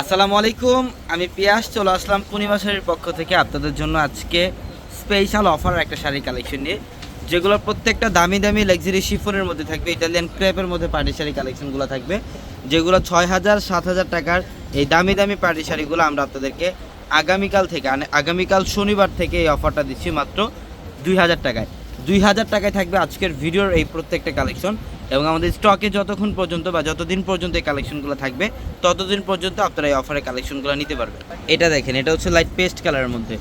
আসসালামু আলাইকুম, আমি পিয়াস, চলে আসলাম পূর্ণিমা শাড়ির পক্ষ থেকে আপনাদের জন্য আজকে স্পেশাল অফার একটা শাড়ি কালেকশন নিয়ে, যেগুলো প্রত্যেকটা দামি দামি লাক্সারি শিফনের মধ্যে থাকবে ইটালিয়ান ক্রেপের মধ্যে পার্টি শাড়ি কালেকশনগুলো থাকবে, যেগুলো ছয় হাজার সাত হাজার টাকার এই দামি দামি পার্টি শাড়িগুলো আমরা আপনাদেরকে আগামীকাল থেকে আনে- আগামীকাল শনিবার থেকে এই অফারটা দিচ্ছি মাত্র দুই হাজার টাকায়। দুই হাজার টাকায় থাকবে আজকের ভিডিওর এই প্রত্যেকটা কালেকশন এবং আমাদের স্টকে যতক্ষণ পর্যন্ত বা যতদিন পর্যন্ত এই কালেকশনগুলো থাকবে, ততদিন পর্যন্ত আপনারা এই অফারে কালেকশনগুলো নিতে পারবেন। এটা দেখেন, এটা হচ্ছে লাইট পেস্ট কালারের মধ্যে।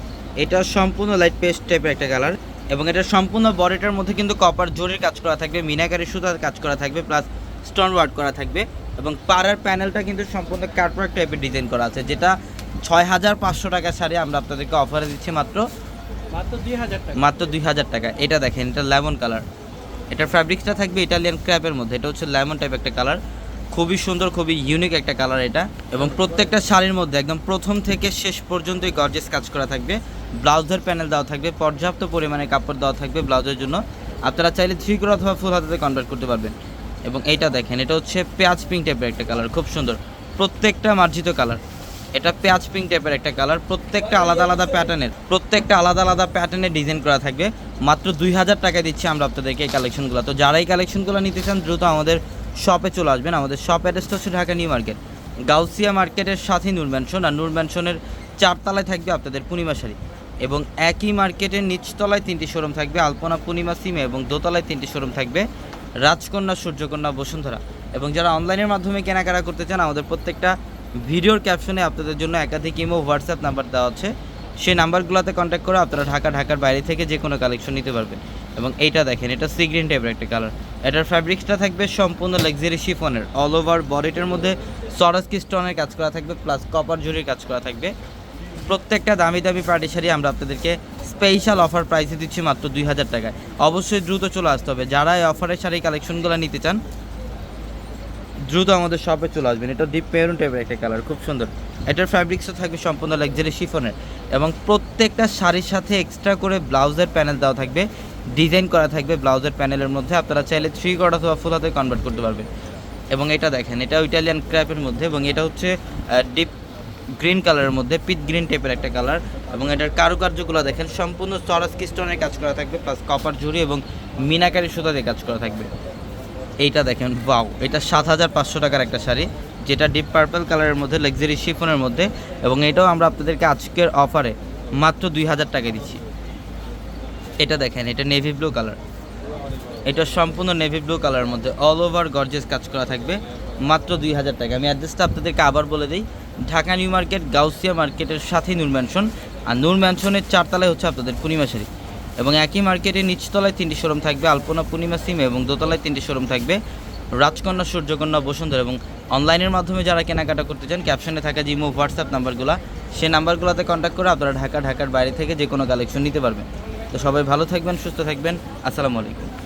এটা সম্পূর্ণ লাইট পেস্ট টাইপের একটা কালার এবং এটা সম্পূর্ণ বডিটার মধ্যে কিন্তু কপার জোরের কাজ করা থাকবে, মিনাকারি সুতার কাজ করা থাকবে প্লাস স্টোন ওয়ার্ক করা থাকবে এবং পাড়ার প্যানেলটা কিন্তু সম্পূর্ণ কার্পোরেট টাইপের ডিজাইন করা আছে, যেটা ছয় হাজার পাঁচশো টাকার শাড়ি আমরা আপনাদেরকে অফারে দিচ্ছি মাত্র। মাত্র দুই হাজার টাকা। এটা দেখেন, এটা লেমন কালার। এটার ফ্যাব্রিক্সটা থাকবে ইটালিয়ান ক্র্যাপের মধ্যে। এটা হচ্ছে লেমন টাইপ একটা কালার। খুবই সুন্দর, খুবই ইউনিক একটা কালার এটা। এবং প্রত্যেকটা শাড়ির মধ্যে একদম প্রথম থেকে শেষ পর্যন্তই গর্জেস কাজ করা থাকবে। ব্লাউজের প্যানেল দেওয়া থাকবে, পর্যাপ্ত পরিমাণে কাপড় দেওয়া থাকবে ব্লাউজের জন্য। আপনারা চাইলে থ্রি করে অথবা ফুল হাতে কনভার্ট করতে পারবেন। এবং এইটা দেখেন, এটা হচ্ছে পেঁয়াজ পিঙ্ক টাইপের একটা কালার, খুব সুন্দর। প্রত্যেকটা মার্জিত কালার। এটা পেঁয়াজ পিঙ্ক টাইপের একটা কালার প্রত্যেকটা আলাদা আলাদা প্যাটার্নের প্রত্যেকটা আলাদা আলাদা প্যাটার্নের ডিজাইন করা থাকবে। মাত্র দুই হাজার টাকা দিচ্ছি আমরা আপনাদেরকে এই কালেকশনগুলো তো যারা এই কালেকশনগুলো নিতে চান, দ্রুত আমাদের শপে চলে আসবেন। আমাদের শপ অ্যাড্রেসটা হচ্ছে ঢাকা নিউ মার্কেট, গাউসিয়া মার্কেটের সাথে নূর ম্যানশন আর নূর ম্যানশনের চারতলায় থাকবে আপনাদের পূর্ণিমা শাড়ি। এবং একই মার্কেটের নিচতলায় তিনটি শোরুম থাকবে, আলপনা পূর্ণিমা সিমে, এবং দোতলায় তিনটি শোরুম থাকবে, রাজকন্যা, সূর্যকন্যা, বসুন্ধরা। এবং যারা অনলাইনের মাধ্যমে কেনাকাটা করতে চান, আমাদের প্রত্যেকটা ভিডিওর ক্যাপশনে আপনাদের জন্য একাধিক ইমো, হোয়াটসঅ্যাপ নাম্বার দেওয়া আছে। সেই নাম্বারগুলোতে কন্ট্যাক্ট করে আপনারা ঢাকা, ঢাকার বাইরে থেকে যে কোনো কালেকশন নিতে পারবেন। এবং এইটা দেখেন, এটা সি গ্রিন টাইপের একটা কালার এটার ফ্যাব্রিক্সটা থাকবে সম্পূর্ণ লাক্সারি শিফনের অল ওভার বডিটার মধ্যে সরাসকি স্টোনের কাজ করা থাকবে প্লাস কপার জুরির কাজ করা থাকবে। প্রত্যেকটা দামি দামি পার্টি শাড়ি আমরা আপনাদেরকে স্পেশাল অফার প্রাইসে দিচ্ছি মাত্র দুই হাজার টাকায়। অবশ্যই দ্রুত চলে আসতে হবে। যারা এই অফারের শাড়ি কালেকশনগুলো নিতে চান দ্রুত আমাদের শপে চলে আসবেন। এটা ডিপ মেরুন টাইপের একটা কালার খুব সুন্দর। এটার ফ্যাব্রিক্সও থাকবে সম্পূর্ণ লাক্সারি শিফনের এবং প্রত্যেকটা শাড়ির সাথে এক্সট্রা করে ব্লাউজের প্যানেল দেওয়া থাকবে। ডিজাইন করা থাকবে ব্লাউজের প্যানেলের মধ্যে। আপনারা চাইলে থ্রি কট অথবা ফুল হাতে কনভার্ট করতে পারবেন। এবং এটা দেখেন, এটা ইটালিয়ান ক্র্যাপের মধ্যে এবং এটা হচ্ছে ডিপ গ্রিন কালারের মধ্যে পিট গ্রিন টাইপের একটা কালার এবং এটার কারুকার্যগুলো দেখেন, সম্পূর্ণ সরাসকি স্টোনের কাজ করা থাকবে প্লাস কপার ঝুড়ি এবং মিনাকারি সুতা দিয়ে কাজ করা থাকবে। এইটা দেখেন বাউ এটা সাত হাজার পাঁচশো টাকার একটা শাড়ি, যেটা ডিপ পার্পল কালারের মধ্যে লাক্সারি শিফনের মধ্যে, এবং এটাও আমরা আপনাদেরকে আজকের অফারে মাত্র দুই হাজার টাকা দিচ্ছি। এটা দেখেন, এটা নেভি ব্লু কালার এটা সম্পূর্ণ নেভি ব্লু কালারের মধ্যে অল ওভার গর্জেস কাজ করা থাকবে, মাত্র দুই হাজার টাকা আমি অ্যাড্রেসটা আপনাদেরকে আবার বলে দিই, ঢাকা নিউ মার্কেট, গাউসিয়া মার্কেটের সাথেই নূর ম্যানশন আর নূর ম্যানশনের চারতলায় হচ্ছে আপনাদের পূর্ণিমা শাড়ি। এবং একই মার্কেটের নিচতলায় তিনটি শোরুম থাকবে, আলপনা পূর্ণিমা সিম এবং দোতলায় তিনটি শোরুম থাকবে। রাজকন্যা, সূর্যকন্যা, বসুন্ধরা এবং অনলাইনের মাধ্যমে যারা কেনাকাটা করতে চান ক্যাপশনে থাকা জিমো হোয়াটসঅ্যাপ নাম্বারগুলো সেই নাম্বারগুলোতে কন্ট্যাক্ট করে আপনারা ঢাকা, ঢাকার বাইরে থেকে যে কোনো কালেকশন নিতে পারবেন। তো সবাই ভালো থাকবেন, সুস্থ থাকবেন। আসসালামু আলাইকুম।